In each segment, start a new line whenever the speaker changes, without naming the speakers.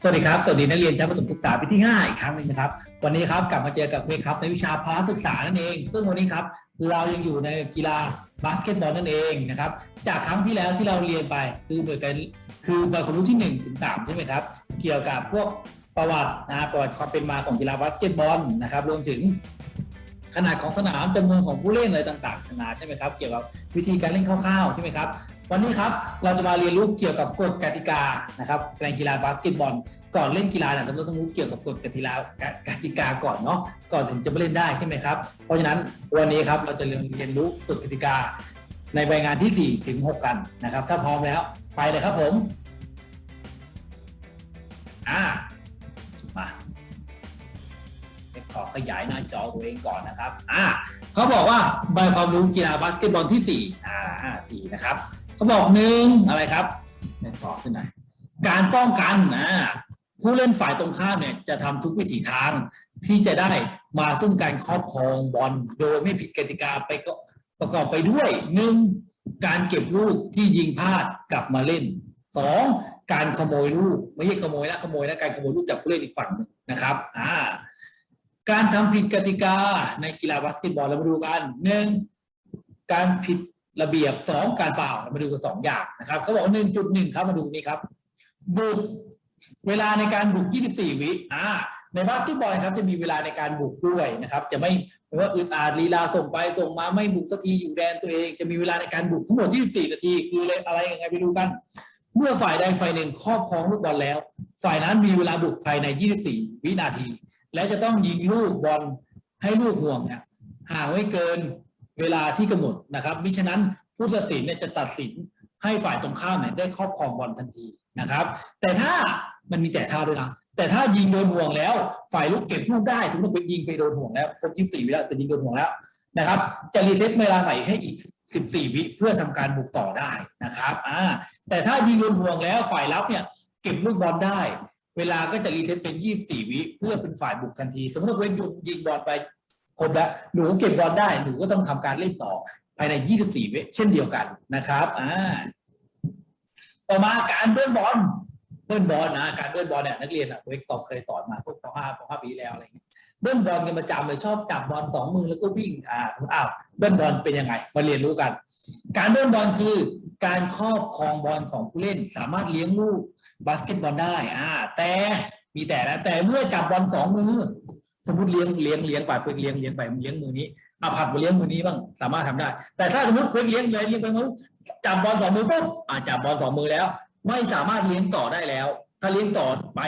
สวัสดีครับ สวัสดีนักเรียนชั้นประถมศึกษาปีที่ 5 อีกครั้งหนึ่งนะครับ วันนี้ครับกลับมาเจอกับเมครับในวิชาพละศึกษานั่นเอง ซึ่งวันนี้ครับเรายังอยู่ในกีฬาบาสเกตบอลนั่นเองนะครับ จากครั้งที่แล้วที่เราเรียนไปคือเหมือนกันคือใบความรู้ที่1ถึง3ใช่ไหมครับ เกี่ยวกับพวกประวัตินะประวัติความเป็นมาของกีฬาบาสเกตบอลนะครับ รวมถึง ขนาดของสนามจำนวนของผู้เล่นอะไรต่างๆนานาใช่ไหมครับเกี่ยวกับวิธีการเล่นคร่าวๆใช่ไหมครับวันนี้ครับเราจะมาเรียนรู้เกี่ยวกับกฎกติกานะครับในกีฬาบาสเกตบอล ก่อนเล่นกีฬาเนี่ยเราต้องรู้เกี่ยวกับกฎกติกากติกาก่อนเนาะก่อนถึงจะไปเล่นได้ใช่ไหมครับเพราะฉะนั้นวันนี้ครับเราจะเรียนเรียนรู้กฎกติกาในใบงานที่ 4 ถึง 6 กันนะครับ ถ้าพร้อมแล้วไปเลยครับผมอ่า อขยายหน้าจอตัวเองก่อนนะครับอ่าเขาบอกว่าใบความรู้กีฬาบาสเกตบอลที่ 4 อ่าสี่นะครับเขาบอกหนึ่งอะไรครับเล่นขอขึ้นหน่อยการป้องกันนะผู้เล่นฝ่ายตรงข้ามเนี่ยจะทำทุกวิถีทางที่จะได้มาซึ่งการครอบครองบอลโดยไม่ผิดกติกาไปก็ประกอบไปด้วยหนึ่งการเก็บลูกที่ยิงพลาดกลับมาเล่นสองการขโมยลูกไม่ใช่ขโมยนะขโมยนะการขโมยลูกจากผู้เล่นอีกฝั่งนะครับ อ่า การทำผิดกติกาในกีฬาบาสเกตบอลเรามาดูกันหนึ่งการผิดระเบียบสองการฝ่าวเรามาดูกันสองอย่างนะครับเขาบอกหนึ่งจุดหนึ่งครับมาดูนี่ครับ บุกเวลาในการบุก 24 วิอ่าในบาสเกตบอลครับจะมีเวลาในการบุกด้วยนะครับ จะไม่ไม่ว่าอึดอัดลีลาส่งไปส่งมาไม่บุกสักทีอยู่แดนตัวเอง จะมีเวลาในการบุกทั้งหมด 24 นาที คืออะไรยังไงไปดูกัน เมื่อฝ่ายใดฝ่ายหนึ่งครอบครองลูกบอลแล้ว ฝ่ายนั้นมีเวลาบุกภายใน 24 วินาที และจะต้องยิงลูกบอลให้ลูกห่วงเนี่ยห่างไว้เกินเวลาที่กำหนดนะครับมิฉะนั้นผู้ตัดสินเนี่ยจะตัดสินให้ฝ่ายตรงข้ามเนี่ยได้ครอบครองบอลทันทีนะครับ แต่ถ้ามันมีแต่ท่าด้วยนะแต่ถ้ายิงโดนห่วงแล้ว ฝ่ายลูกเก็บลูกได้สมมติไปยิงไปโดนห่วงแล้วครบ24วิแล้วแต่ยิงโดนห่วงแล้วนะครับ จะรีเซ็ตเวลาใหม่ให้อีก 14 วิเพื่อทำการบุกต่อได้นะครับอ่าแต่ถ้ายิงโดนห่วงแล้วฝ่ายรับเนี่ยเก็บลูกบอลได้ เวลาก็จะรีเซ็ตเป็น24วิเพื่อเป็นฝ่ายบุกทันที สมมติว่าเว้นยิงบอลไปครบแล้วหนูเก็บบอลได้หนูก็ต้องทำการเล่นต่อภายใน 24 วิเช่นเดียวกันนะครับอ่าต่อมาการเบิ้ลบอลเบิ้ลบอลนะการเบิ้ลบอลเนี่ยนักเรียนอะเวกสอบเคยสอนมาพวกป .5 ป .5 ปีแล้วอะไรเงี้ยเบิ้ลบอลกันประจำเลยชอบจับบอลสองมือแล้วก็วิ่งอ่าอ้าวเบิ้ลบอลเป็นยังไงมาเรียนรู้กัน การเบิ้ลบอลคือ การครอบครองบอลของผู้เล่นสามารถเลี้ยงลูก บาสเกตบอลได้อ่าแต่มีแต่นะแต่เมื่อจับบอลสองมือ สมมติเลี้ยงเลี้ยงเลี้ยงไปเพื่อเลี้ยงเลี้ยงไปเลี้ยงมือนี้เอาผัดมาเลี้ยงมือนี้บ้างสามารถทำได้ แต่ถ้าสมมติเพื่อเลี้ยงเลยเลี้ยงไปมั้งจับบอลสองมือปุ๊บอ่าจับบอลสองมือแล้ว ไม่สามารถเลี้ยงต่อได้แล้ว ถ้าเลี้ยงต่อไป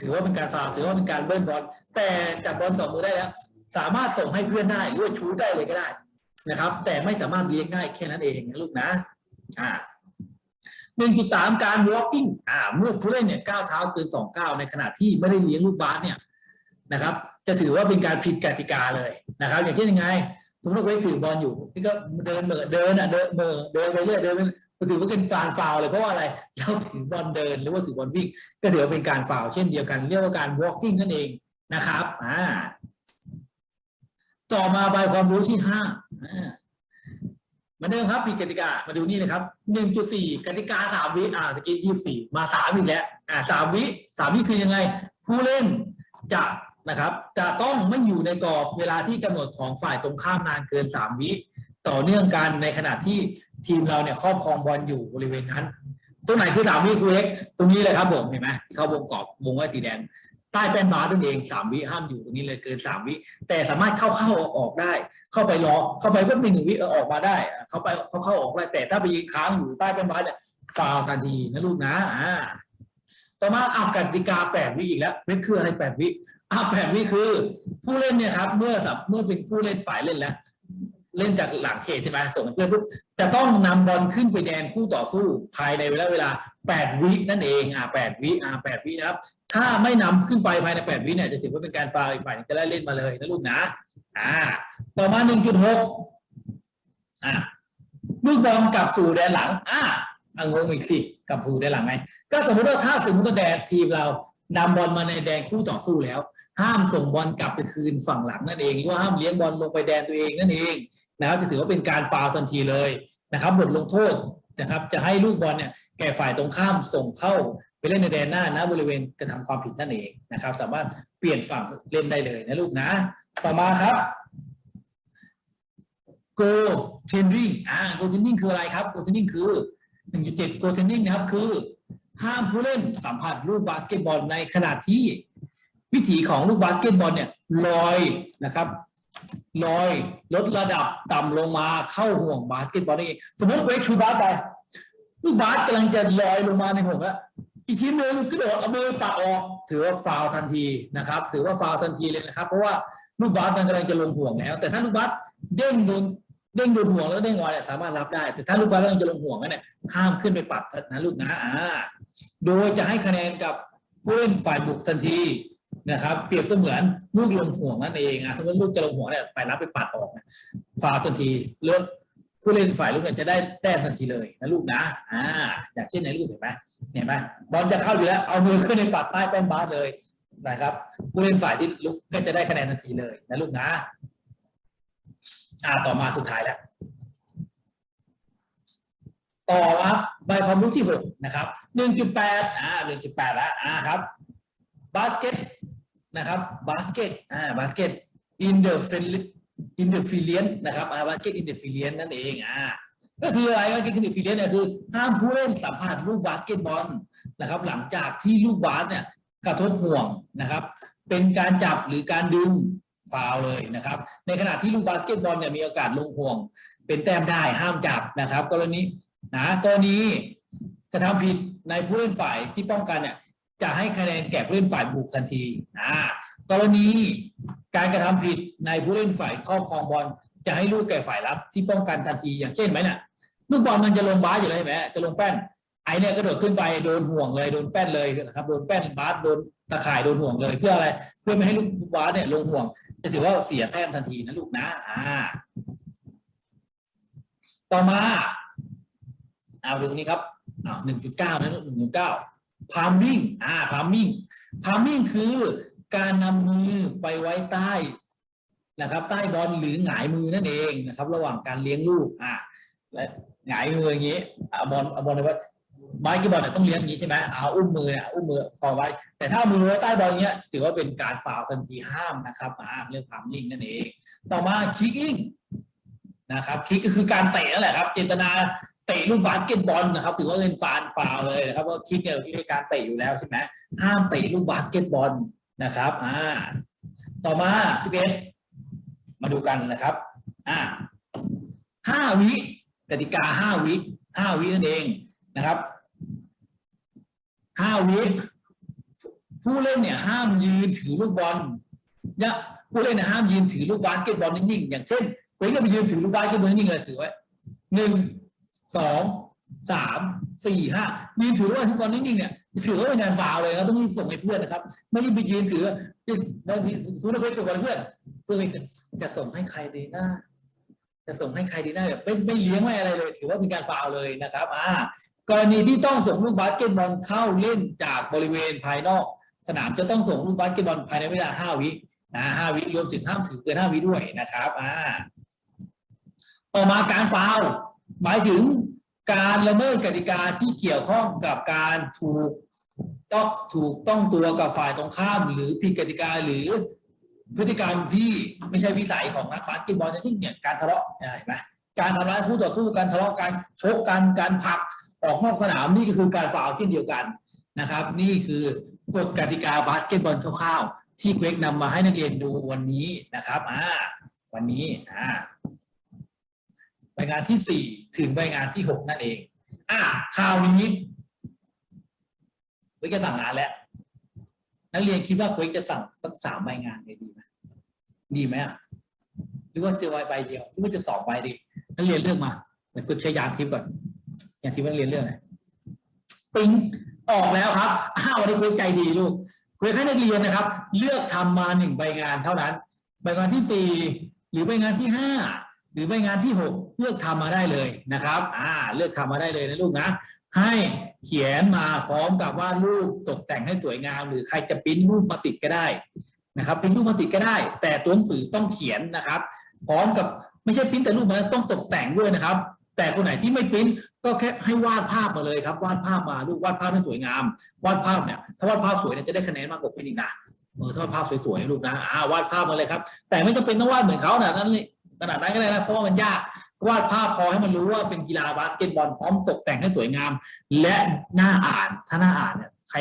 ถือว่าเป็นการฟาวถือว่าเป็นการเบิ้ลบอลแต่จับบอลสองมือได้แล้ว สามารถส่งให้เพื่อนได้หรือว่าชูได้เลยก็ได้นะครับ แต่ไม่สามารถเลี้ยงได้แค่นั้นเองนะลูกนะ อ่า หนึ่งจุดสามการ walking อ่าเมื่อผู้เล่นเนี่ยก้าวเท้าเกินสองก้าวในขณะที่ไม่ได้เลี้ยงลูกบาสเนี่ยนะครับ จะถือว่าเป็นการผิดกติกาเลยนะครับ อย่างเช่นยังไงสมมติว่าเว้ถือบอลอยู่นี่ก็เดินเหม่อเดินอะเดินเหม่อเดินไปเรื่อยเดินไปถือว่าเป็นการฟาวเลยเพราะว่าอะไรเราถือบอลเดินหรือว่าถือบอลวิ่งก็ถือว่าเป็นการฟาวเช่นเดียวกันเรียกว่าการ walking นั่นเองนะครับอ่าต่อมาใบความรู้ที่ห้าอ่า หมือนเดิมครับผิดกติกามาดูนี่นะครับหนึ่งจุดสี่กติกาสามวิอ่าตะกี้ยี่สี่มาสามอีกแล้วอ่าสามวิสามวิคือยังไง ผู้เล่นจะนะครับ จะต้องไม่อยู่ในกรอบเวลาที่กำหนดของฝ่ายตรงข้ามนานเกินสามวิต่อเนื่องกันในขณะที่ทีมเราเนี่ยครอบครองบอลอยู่บริเวณนั้น ตรงไหนคือสามวิครูเล็กตรงนี้เลยครับผมเห็นไหมที่เขาวงกรอบวงไว้สีแดง ใต้แป้นบาสนั่นเองสามวิห้ามอยู่ตรงนี้เลยเกินสามวิ แต่สามารถเข้าเข้าออกออกได้ เข้าไปรอเข้าไปก็มีหนึ่งวิเออออกมาได้ เข้าไปเข้าเข้าออกได้แต่ถ้าไปยิงค้างอยู่ใต้เป็นบาสเนี่ยฟาวทันทีนะลูกนะอ่าต่อมาอ่ากติกาแปดวิอีกแล้วเป็นคืออะไรแปดวิอ่าแปดวิคือ ผู้เล่นเนี่ยครับ เมื่อสับเมื่อเป็นผู้เล่นฝ่ายเล่นแล้วเล่นจากหลังเขตใช่ไหมส่งเพื่อนปุ๊บจะต้องนำบอลขึ้นไปแดนคู่ต่อสู้ภายในเวลาเวลาแปดวินั่นเองอ่าแปดวิอ่าแปดวินะครับ ถ้าไม่นำขึ้นไปภายในแปดวิเนี่ยจะถือว่าเป็นการฟาวอีกฝ่ายจะได้เล่นมาเลยนะลูกนะ อ่า ต่อมาหนึ่งจุดหกอ่าลูกบอลกลับสู่แดนหลัง อ่าอ่างงอีกสิกลับสู่แดนหลังไง ก็สมมติว่าถ้าสมมติว่าแดนทีมเรานำบอลมาในแดนคู่ต่อสู้แล้ว ห้ามส่งบอลกลับไปคืนฝั่งหลังนั่นเองหรือว่าห้ามเลี้ยงบอลลงไปแดนตัวเองนั่นเองนะครับจะถือว่าเป็นการฟาวทันทีเลยนะครับ บทลงโทษนะครับ จะให้ลูกบอลเนี่ยแก่ฝ่ายตรงข้ามส่งเข้า ไปเล่นในแดนหน้านะบริเวณกระทำความผิดนั่นเองนะครับ สามารถเปลี่ยนฝั่งเล่นได้เลยนะลูกนะ ต่อมาครับ go tending อ่า go tending คืออะไรครับ go tending คือ 1.7 go tending นะครับคือ ห้ามผู้เล่นสัมผัสลูกบาสเกตบอลในขณะที่ วิถีของลูกบาสเกตบอลเนี่ยลอยนะครับลอยลดระดับต่ำลงมาเข้าห่วงบาสเกตบอลนี่เองสมมติเวกชูบาสไปลูกบาสกำลังจะลอยลงมาในห่วงแล้ว อีกทีมหนึ่งกระโดดเอามือปัดออกถือว่าฟาวล์ทันทีนะครับ ถือว่าฟาวล์ทันทีเลยนะครับ เพราะว่าลูกบาสมันกำลังจะลงห่วงแล้ว แต่ถ้าลูกบาสเด้งโดนเด้งโดนห่วงแล้วเด้งออกเนี่ยสามารถรับได้ แต่ถ้าลูกบาสกำลังจะลงห่วงแล้วเนี่ยห้ามขึ้นไปปัดนะลูกนะอ่าโดยจะให้คะแนนกับผู้เล่นฝ่ายบุกทันทีนะครับ เปรียบเสมือนลูกลงห่วงนั่นเองอะสมมติลูกจะลงห่วงเนี่ยฝ่ายรับไปปัดออกฟาวล์ทันทีเลือก ผู้เล่นฝ่ายลูกเนี่ยจะได้แต้มทันทีเลยนะลูกนะอ่าอย่างเช่นในรูปเห็นไหมเห็นไหมบอลจะเข้าอยู่แล้วเอามือขึ้นในปัดใต้แป้นบาสเลยนะครับ ผู้เล่นฝ่ายที่ลุกก็จะได้คะแนนทันทีเลยนะลูกนะอ่าต่อมาสุดท้ายแล้วต่อครับใบความรู้ที่หกนะครับหนึ่งจุดแปดอ่าหนึ่งจุดแปดแล้วอ่าครับบาสเกตนะครับบาสเกตอ่าบาสเกต in the f i l in the f i l i a n นะครับอ่าบาสเกต in the f i l i a n นั่นเองอ่าก็คืออะไรบาสเกต in the f i l i a n เนี่ยคือห้ามผู้เล่นสัมผัสลูกบาสเกตบอลนะครับ หลังจากที่ลูกบาสเนี่ยกระทบห่วงนะครับ เป็นการจับหรือการดึงฟาวเลยนะครับ ในขณะที่ลูกบาสเกตบอลเนี่ยมีโอกาสลงห่วง เป็นแต้มได้ห้ามจับนะครับ กรณีนะกรณีกระทำผิดในผู้เล่นฝ่ายที่ป้องกันเนี่ยจะให้คะแนนแก่ผู้เล่นฝ่ายบุกทันทีอ่า กรณีการกระทำผิดในผู้เล่นฝ่ายครอบครองบอลจะให้ลูกแก่ฝ่ายรับ ที่ป้องกันทันทีอย่างเช่นไหมนี่ยลูกบอลมันจะลงบาสอยู่เลยไหมจะลงแป้น ไอเนี่ยกระโดดขึ้นไปโดนห่วงเลยโดนแป้นเลยนะครับโดนแป้นบาสโดนตะข่ายโดนห่วงเลย เพื่ออะไรเพื่อไม่ให้ลูกบาสเนี่ยลงห่วง จะถือว่าเสียแต้มทันทีนะลูกนะอ่า ต่อมาเอาดูนี้ครับอ่าหนึ่งจุดเก้านะหนึ่งจุดเก้าพามิ่งอ่าพามิ่งพามิ่งคือ การนำมือไปไว้ใต้นะครับ ใต้บอลหรือหงายมือนั่นเองนะครับ ระหว่างการเลี้ยงลูกอ่าและหงายมืออย่างนี้เอาบอลเอบอลไว้ไม้กีบอลเนี่ยต้องเลี้ยงอย่างนี้ใช่ไหมเอาอุ้มมือเนี่ยอุ้มมือคอไว้ แต่ถ้ามือไว้ใต้บอลเนี้ยถือว่าเป็นการฟาทันทีห้ามนะครับอ่าเรื่องพาร์มิ่งนั่นเอง ต่อมาคิกอิงนะครับคิกก็คือการเตะนั่นแหละครับเจตนาเตะลูกบาสเกตบอลนะครับ ถือว่าเป็นฟานฟาวเลยนะครับเพราคิกเนี่ยเป็นการเตะอยู่แล้วใช่ไหมห้ามเตะลูกบาสเกตบอล นะครับ อ่า ต่อมาสิบเอ็ดมาดูกันนะครับ อ่าห้าวิกติกาห้าวิห้าวินั่นเองนะครับห้าวิผู้เล่นเนี่ยห้ามยืนถือลูกบอลเนี่ยผู้เล่นเนี่ยห้ามยืนถือลูกบาสเกตบอลนิ่งๆอย่างเช่นเว้นก็ไปยืนถือลูกบาสเกตบอลนิ่งๆเลยถือไว้หนึ่งสอง สามสี่ห้ายืนถือว่าทุกบอลนิ่งๆเนี่ยถือว่าเป็นงานฟาวเลยเราต้องรีบส่งให้เพื่อนนะครับ ไม่ใช่ไปยืนถือบางทีสมมติเราเคยส่งบอลให้เพื่อนเพื่อนจะส่งให้ใครดีนะจะส่งให้ใครดีนะแบบไม่ไม่เลี้ยงไม่อะไรเลย ถือว่าเป็นการฟาวเลยนะครับอ่ากรณีที่ต้องส่งลูกบาสเกตบอลเข้าเล่นจากบริเวณภายนอก สนามจะต้องส่งลูกบาสเกตบอลภายในเวลาห้าวินะห้าวิรวมถึงห้ามถือเกินห้าวิด้วยนะครับอ่าต่อมาการฟาวหมายถึง การละเมิดกติกาที่เกี่ยวข้องกับการถูกต้องถูกต้องตัวกับฝ่ายตรงข้าม หรือผิดกติกาหรือพฤติกรรมที่ไม่ใช่วิสัยของนักบาสเกตบอลอย่างเช่นเนี่ยการทะเลาะเห็นไหมการทำร้ายคู่ต่อสู้การทะเลาะการชกกันการผลักออกนอกสนามนี่ก็คือการฟาวเช่นเดียวกันนะครับ นี่คือกฎกติกาบาสเกตบอลคร่าวๆที่เวกนำมาให้นักเรียนดูวันนี้นะครับอ่าวันนี้อ่า ใบงานที่สี่ถึงใบงานที่หกนั่นเอง อ่าคราวนี้ควกจะสั่งงานแล้ว นักเรียนคิดว่าควกจะสั่งสักสามใบงานเนี่ยดีไหมดีไหมอะหรือว่าจะใบเดียวหรือว่าจะสองใบดีนักเรียนเลือกมาเดี๋ยวกูใช้ยามทิปก่อนอย่างที่มันเรียนเรื่องอะไรปิ๊งออกแล้วครับอ้าววันนี้คุยใจดีลูกคุยให้นักเรียนนะครับ เลือกทำมาหนึ่งใบงานเท่านั้น ใบงานที่สี่หรือใบงานที่ห้า หรือใบงานที่หกเลือกทำมาได้เลยนะครับ อ่า เลือกทำมาได้เลยนะลูกนะ ให้เขียนมาพร้อมกับว่ารูปตกแต่งให้สวยงาม หรือใครจะปริ้นรูปมาติดก็ได้นะครับปริ้นรูปมาติดก็ได้ แต่ตัวหนังสือต้องเขียนนะครับ พร้อมกับไม่ใช่ปริ้นแต่รูปมาต้องตกแต่งด้วยนะครับ แต่คนไหนที่ไม่ปริ้นก็แค่ให้วาดภาพมาเลยครับวาดภาพมาลูกวาดภาพให้สวยงาม วาดภาพเนี่ยถ้าวาดภาพสวยเนี่ยจะได้คะแนนมากกว่าปิ้นอีกนะเออถ้าวาดภาพสวยๆนะลูกนะอ่าวาดภาพมาเลยครับ แต่ไม่จำเป็นต้องวาดเหมือนเขาขนาดนั้นเลย ขนาดนั้นก็ได้นะเพราะว่ามันยากวาดภาพพอให้มันรู้ว่าเป็นกีฬาบาสเกตบอลพร้อมตกแต่งให้สวยงาม และน่าอ่านถ้าน่าอ่านเนี่ยใคร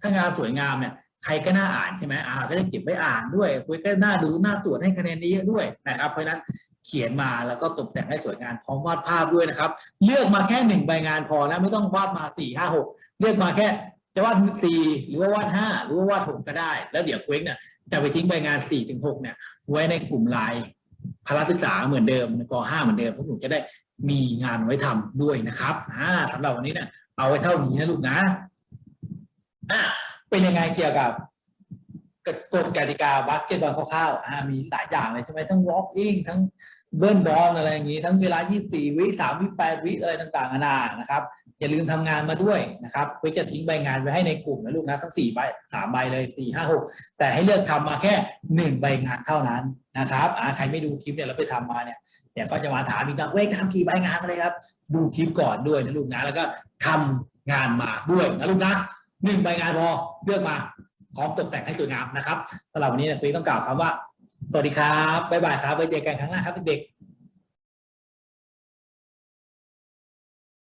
ถ้างานสวยงามเนี่ยใครก็น่าอ่านใช่ไหมอ่าก็จะเก็บไว้อ่านด้วยคุยก็น่าดูน่าตรวจให้คะแนนนี้ด้วยนะครับเพราะฉะนั้นเขียนมาแล้วก็ตกแต่งให้สวยงามพร้อมวาดภาพด้วยนะครับ เลือกมาแค่หนึ่งใบงานพอนะไม่ต้องวาดมาสี่ห้าหกเลือกมาแค่จะวาดสี่หรือว่าวาดห้าหรือว่าวาดหกก็ได้ แล้วเดี๋ยวควกเนี่ยจะไปทิ้งใบงานสี่ถึงหกเนี่ยไว้ในกลุ่มไลน์ พละศึกษาเหมือนเดิมในป .5 เหมือนเดิมพวกหนูจะได้มีงานไว้ทำด้วยนะครับอ่าสำหรับวันนี้เนี่ยเอาไว้เท่านี้นะลูกนะอ่าเป็นยังไงเกี่ยวกับกฎกฎกติกาบาสเกตบอลคร่าวๆอ่ามีหลายอย่างเลยใช่ไหมทั้งวอล์กอิ g ทั้ง เบิร์นบอลอะไรอย่างนี้ ทั้งเวลา 24 วิ 3 วิ 8 วิอะไรต่างๆนานานะครับ อย่าลืมทำงานมาด้วยนะครับเพื่อจะทิ้งใบงานไว้ให้ในกลุ่มนะลูกนะทั้ง 4 ใบ 3 ใบเลย 4 5 6 แต่ให้เลือกทำมาแค่หนึ่งใบงานเท่านั้นนะครับใครไม่ดูคลิปเนี่ยแล้วไปทำมาเนี่ยเดี๋ยวก็จะมาถามอีกนะเว้ยทำกี่ใบงานมาเลยครับ ดูคลิปก่อนด้วยนะลูกนะแล้วก็ทำงานมาด้วยนะลูกนะหนึ่งใบงานพอเลือกมาพร้อมตกแต่งให้สวยงามนะครับสำหรับวันนี้เนี่ยคุยต้องกล่าวคำว่า สวัสดีครับ บ๊ายบายครับ ไว้เจอกันครั้งหน้าครับเด็กๆ